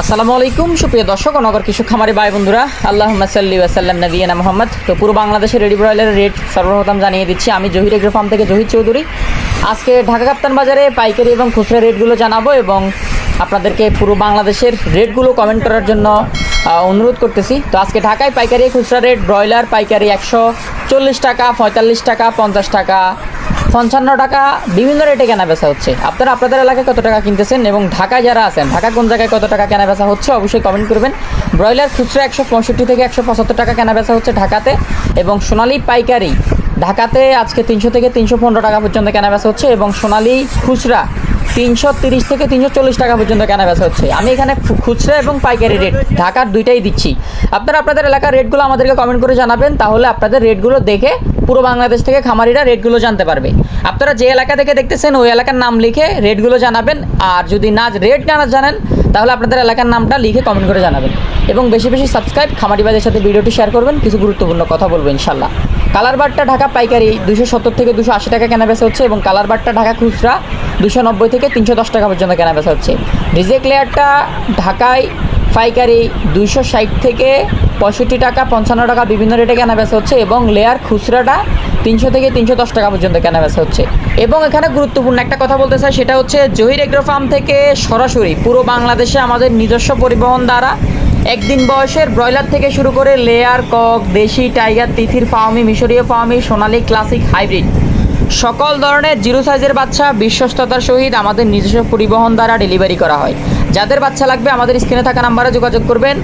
আসসালামু আলাইকুম, সুপ্রিয় দর্শক নগর কৃষক খামারি ভাই বন্ধুরা। আল্লাহ সাল্লি ওয়াসাল্লাম নবীনা মোহাম্মদ। তো পুরো বাংলাদেশের রেডি ব্রয়লারের রেট সর্বপ্রথম জানিয়ে দিচ্ছি। আমি জহির এগ্রো ফার্ম থেকে জহির চৌধুরী। আজকে ঢাকা কাপ্তান বাজারে পাইকারি এবং খুচরা রেটগুলো জানাব এবং আপনাদেরকে পুরো বাংলাদেশের রেটগুলো কমেন্ট করার জন্য অনুরোধ করতেছি। তো আজকে ঢাকায় পাইকারি খুচরা রেট, ব্রয়লার পাইকারি একশো চল্লিশ টাকা, পঁয়তাল্লিশ টাকা, পঞ্চাশ টাকা পঞ্চান্ন টাকা বিভিন্ন রেটে কেনা বেচা হচ্ছে। আপনারা আপনাদের এলাকায় কত টাকা কিনতেছেন এবং ঢাকায় যারা আছেন, ঢাকা কোন জায়গায় কত টাকা কেনা বেচা হচ্ছে অবশ্যই কমেন্ট করবেন। ব্রয়লার খুচরা একশো পঁয়ষট্টি থেকে একশো পঁচাত্তর টাকা কেনা বেচা হচ্ছে ঢাকাতে এবং সোনালি পাইকারি ঢাকাতে আজকে তিনশো থেকে তিনশো পনেরো টাকা পর্যন্ত কেনা বেচা হচ্ছে এবং সোনালি খুচরা তিনশো তিরিশ থেকে তিনশো চল্লিশ টাকা পর্যন্ত কেনা বেচা হচ্ছে। আমি এখানে খুচরা এবং পাইকারি রেট ঢাকার দুইটাই দিচ্ছি। আপনারা আপনাদের এলাকার রেটগুলো আমাদেরকে কমেন্ট করে জানাবেন, তাহলে আপনাদের রেটগুলো দেখে পুরো বাংলাদেশ থেকে খামারিরা রেটগুলো জানতে পারবে। আপনারা যে এলাকা থেকে দেখতেছেন, ওই এলাকার নাম লিখে রেটগুলো জানাবেন। আর যদি না, রেট না জানেন, তাহলে আপনাদের এলাকার নামটা লিখে কমেন্ট করে জানাবেন। এবং বেশি বেশি সাবস্ক্রাইব খামারিবাদের সাথে ভিডিওটি শেয়ার করবেন। কিছু গুরুত্বপূর্ণ কথা বলব ইনশাল্লাহ কালার বারটা ঢাকা পাইকারি দুশো সত্তর থেকে দুশো আশি টাকা কেনা বেচা হচ্ছে এবং কালার বারটা ঢাকা খুচরা দুশো নব্বই থেকে তিনশো দশ টাকা পর্যন্ত কেনা বেচা হচ্ছে রিজেক্ট লেয়ারটা ঢাকায় পাইকারি দুশো ষাট থেকে পঁয়ষট্টি টাকা, পঞ্চান্ন টাকা বিভিন্ন রেটে কেনা বেচা হচ্ছে এবং লেয়ার খুচরাটা তিনশো থেকে তিনশো দশ টাকা পর্যন্ত কেনা বেচা হচ্ছে। এবং এখানে গুরুত্বপূর্ণ একটা কথা বলতে চাই, সেটা হচ্ছে জহির এগ্রো ফার্ম থেকে সরাসরি পুরো বাংলাদেশে আমাদের নিজস্ব পরিবহন দ্বারা একদিন বয়সের ব্রয়লার থেকে শুরু করে লেয়ার কক, দেশি টাইগার তিথির ফার্মি মিশরীয় ফার্মি সোনালি ক্লাসিক হাইব্রিড সকল ধরনের জিরো সাইজের বাচ্চা বিশ্বস্ততার সহিত আমাদের নিজস্ব পরিবহন দ্বারা ডেলিভারি করা হয়। যাদের বাচ্চা লাগবে আমাদের স্ক্রিনে থাকা নাম্বারে যোগাযোগ করবেন।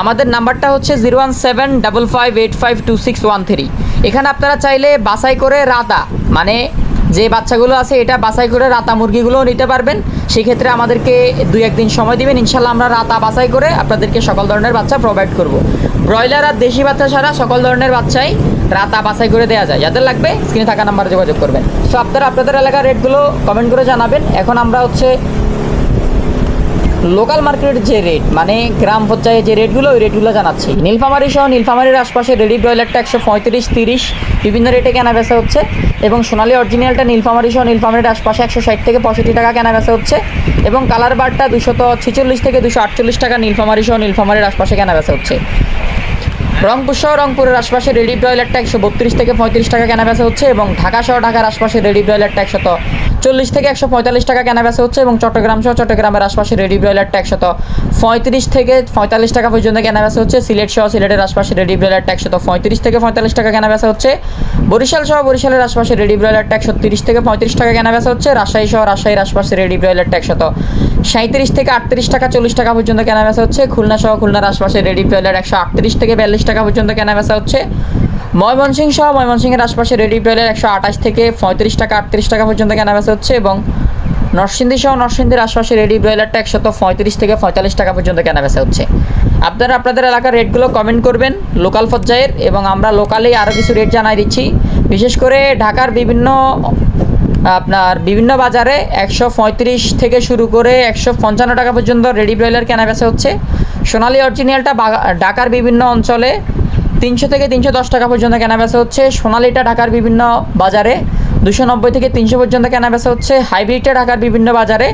আমাদের নাম্বারটা হচ্ছে zero one seven double five eight five two six one three. এখানে আপনারা চাইলে বাছাই করে রাতা মানে যে বাচ্চাগুলো আছে এটা বাছাই করে রাতা মুরগিগুলোও নিতে পারবেন। সেক্ষেত্রে আমাদেরকে দুই একদিন সময় দিবেন। ইনশাল্লাহ আমরা রাতা বাছাই করে আপনাদেরকে সকল ধরনের বাচ্চা প্রোভাইড করব। ব্রয়লার আর দেশি বাচ্চা ছাড়া সকল ধরনের বাচ্চাই রাতা বাছাই করে দেওয়া যায়। যাদের লাগবে স্ক্রিনে থাকা নাম্বারে যোগাযোগ করবেন। সো আপনারা আপনাদের এলাকার রেটগুলো কমেন্ট করে জানাবেন। এখন আমরা হচ্ছে লোকাল মার্কেটের যে রেট মানে গ্রাম পর্যায়ে যে রেটগুলো, ওই রেটগুলো জানাচ্ছি। নীলফামারি সহ নীলফামারির আশপাশে রেডি ব্রয়লারটা একশো পঁয়ত্রিশ, তিরিশ, বিভিন্ন রেটে কেনা বেচা হচ্ছে। এবং সোনালী অরিজিনালটা নীলফামারি সহ নীলফামারির আশপাশে একশো ষাট থেকে পঁয়ষট্টি টাকা কেনা বেচা হচ্ছে। এবং কালার বারটা দুশত ছেচল্লিশ থেকে দুশো আটচল্লিশ টাকা নীলফামারি সহ নীলফামারির আশপাশে কেনা বেচা হচ্ছে। রংপুর সহ রংপুরের আশপাশে রেডি ব্রয়লারটা একশো বত্রিশ থেকে পঁয়ত্রিশ টাকা কেনা বেচা হচ্ছে এবং ঢাকা সহ ঢাকার আশপাশে রেডি ব্রয়লারটা একশত চল্লিশ থেকে একশো পঁয়তাল্লিশ টাকা কেনা বেচা হচ্ছে এবং চট্টগ্রাম সহ চট্টগ্রামের আশপাশে রেডি ব্রয়লারটা একশত পঁয়ত্রিশ থেকে পঁয়তাল্লিশ টাকা পর্যন্ত কেনা বেচা হচ্ছে। সিলেট সহ সিলেটের আশপাশে রেডি ব্রয়লারটা একশত পঁয়ত্রিশ থেকে পঁয়তাল্লিশ টাকা কেনা বেচা হচ্ছে। বরিশাল সহ বরিশালের আশপাশে রেডি ব্রয়লারটা একশো তিরিশ থেকে পঁয়ত্রিশ টাকা কেনা বেচা হচ্ছে। রাজশাহী সহ রাজশাহীর আশপাশে রেডি ব্রয়লারটা একশত সাঁত্রিশ থেকে আটত্রিশ টাকা চল্লিশ টাকা পর্যন্ত কেনা বেচা হচ্ছে। খুলনা সহ খুলনার আশপাশে রেডি ব্রয়লার একশো আটত্রিশ থেকে বিয়াল্লিশ টাকা পর্যন্ত কেনা বেচা হচ্ছে। ময়মনসিংহ সহ ময়মনসিংহের আশপাশে রেডি ব্রয়লার একশো আঠাশ থেকে পঁয়ত্রিশ টাকা, আটত্রিশ টাকা পর্যন্ত কেনা বেচা হচ্ছে এবং নরসিংদী সহ নরসিংদীর আশপাশে রেডি ব্রয়লারটা একশত পঁয়ত্রিশ থেকে পঁয়তাল্লিশ টাকা পর্যন্ত কেনা বেচা হচ্ছে। আপনারা আপনাদের এলাকার রেটগুলো কমেন্ট করবেন লোকাল পর্যায়ের এবং আমরা লোকালেই আরও কিছু রেট জানাই দিচ্ছি। বিশেষ করে ঢাকার বিভিন্ন, আপনার বিভিন্ন বাজারে একশো পঁয়ত্রিশ থেকে শুরু করে একশো পঞ্চান্ন টাকা পর্যন্ত রেডি ব্রয়লার কেনা বেচা হচ্ছে। সোনালী অরিজিনালটা ঢাকার বিভিন্ন অঞ্চলে তিনশো থেকে তিনশো দশ টাকা পর্যন্ত কেনা বেচা হচ্ছে। সোনালিটা ঢাকার বিভিন্ন বাজারে। দুশো নব্বই থেকে তিনশো পর্যন্ত কেনা বেচা হচ্ছে। হাইব্রিডটা ঢাকার বিভিন্ন বাজারে।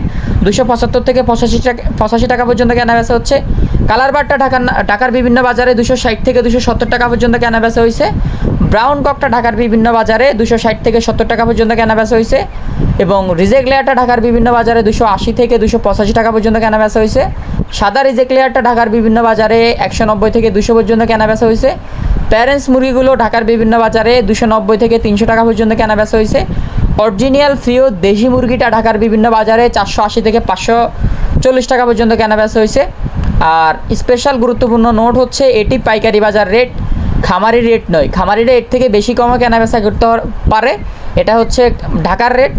দুশো পঁচাত্তর থেকে পঁচাশি টাকা পঁচাশি টাকা পর্যন্ত কেনা বেচা হচ্ছে। কালার বারটা ঢাকার ঢাকার বিভিন্ন বাজারে দুশো ষাট থেকে দুশো সত্তর টাকা পর্যন্ত কেনা বেচা হয়েছে। ব্রাউন ককটা ঢাকার বিভিন্ন বাজারে দুশো ষাট থেকে সত্তর টাকা পর্যন্ত কেনা বেচা হয়েছে। এবং রিজেক্ট লেয়ারটা ঢাকার বিভিন্ন বাজারে দুশো আশি থেকে দুশো পঁচাশি টাকা পর্যন্ত কেনা বেচা হয়েছে। সাদা রিজেক্ট লেয়ারটা ঢাকার বিভিন্ন বাজারে একশো নব্বই থেকে দুশো পর্যন্ত কেনা বেচা হয়েছে। প্যারেন্টস মুরগিগুলো ঢাকার বিভিন্ন বাজারে দুশো নব্বই থেকে তিনশো টাকা পর্যন্ত কেনা বেচা হয়েছে। অরিজিনাল ফিও দেশি মুরগিটা ঢাকার বিভিন্ন বাজারে চারশো আশি থেকে পাঁচশো চল্লিশ টাকা পর্যন্ত কেনা বেচা হয়েছে। আর স্পেশাল গুরুত্বপূর্ণ নোট হচ্ছে, এটি পাইকারি বাজার রেট, খামারি রেট নয়। খামারি রেট থেকে বেশি কমে কেনা বেচা করতে পারে। এটা হচ্ছে ঢাকার রেট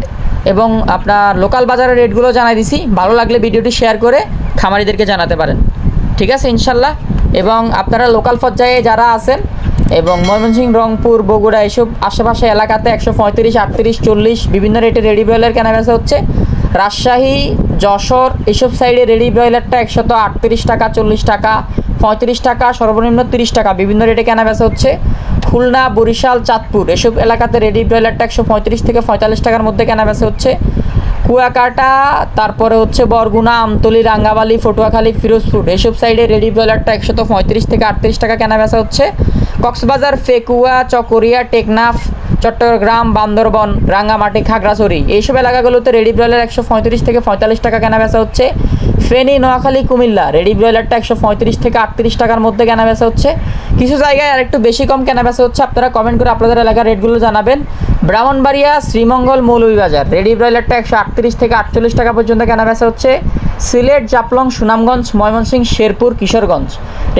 এবং আপনার লোকাল বাজারের রেটগুলো জানাই দিছি। ভালো লাগলে ভিডিওটি শেয়ার করে খামারিদেরকে জানাতে পারেন। ঠিক আছে, ইনশাল্লাহ। এবং আপনারা লোকাল পর্যায়ে যারা আছেন এবং ময়মনসিংহ, রংপুর, বগুড়া এসব আশেপাশে এলাকাতে একশো পঁয়ত্রিশ, আটত্রিশ, চল্লিশ বিভিন্ন রেটে রেডি ব্রয়লার কেনা বেচা হচ্ছে। রাজশাহী, যশোর এসব সাইডে রেডি ব্রয়লারটা একশত আটত্রিশ টাকা, চল্লিশ টাকা, পঁয়ত্রিশ টাকা, সর্বনিম্ন তিরিশ টাকা বিভিন্ন রেটে কেনা বেচা হচ্ছে। খুলনা, বরিশাল, চাঁদপুর এসব এলাকাতে রেডি ব্রয়লারটা একশো পঁয়ত্রিশ থেকে পঁয়তাল্লিশ টাকার মধ্যে কেনা বেচা হচ্ছে। কুয়াকাটা, তারপরে হচ্ছে বরগুনা, আমতলি রাঙ্গাবালি ফটুয়াখালী, ফিরোজপুর। এসব সাইডে রেডি ব্রয়লারটা একশত পঁয়ত্রিশ থেকে আটত্রিশ টাকা কেনা বেচা হচ্ছে। কক্সবাজার, ফেকুয়া, চকরিয়া, টেকনাফ চট্টগ্রাম বান্দরবন, রাঙ্গামাটি, খাগড়াছড়ি। এইসব এলাকাগুলোতে রেডি ব্রয়লার একশো পঁয়ত্রিশ থেকে পঁয়তাল্লিশ টাকা কেনা বেচা হচ্ছে। ফেনী, নোয়াখালী, কুমিল্লা, রেডি ব্রয়লারটা একশো পঁয়ত্রিশ থেকে আটত্রিশ টাকার মধ্যে কেনা বেচা হচ্ছে। কিছু জায়গায় আর একটু বেশি কম কেনা বেচা হচ্ছে। আপনারা কমেন্ট করে আপনাদের এলাকার রেটগুলো জানাবেন। ব্রাহ্মণবাড়িয়া, শ্রীমঙ্গল, মৌলভীবাজার। রেডি ব্রয়লারটা একশো আটত্রিশ থেকে আটচল্লিশ টাকা পর্যন্ত কেনা বেচা হচ্ছে। সিলেট, জাপলং, সুনামগঞ্জ, ময়মনসিংহ, শেরপুর, কিশোরগঞ্জ।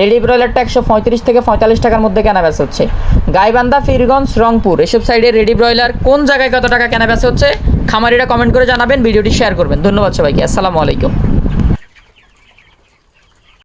রেডি ব্রয়লারটা একশো পঁয়ত্রিশ থেকে পঁয়তাল্লিশ টাকার মধ্যে কেনা বেচা হচ্ছে। গাইবান্ধা, ফিরগঞ্জ, রংপুর। এসব সাইডে রেডি ব্রয়লার কোন জায়গায় কত টাকা কেনা বেচা হচ্ছে, খামারিরা কমেন্ট করে জানাবেন, ভিডিওটি শেয়ার করবেন। ধন্যবাদ সবাইকে। আসসালামু আলাইকুম।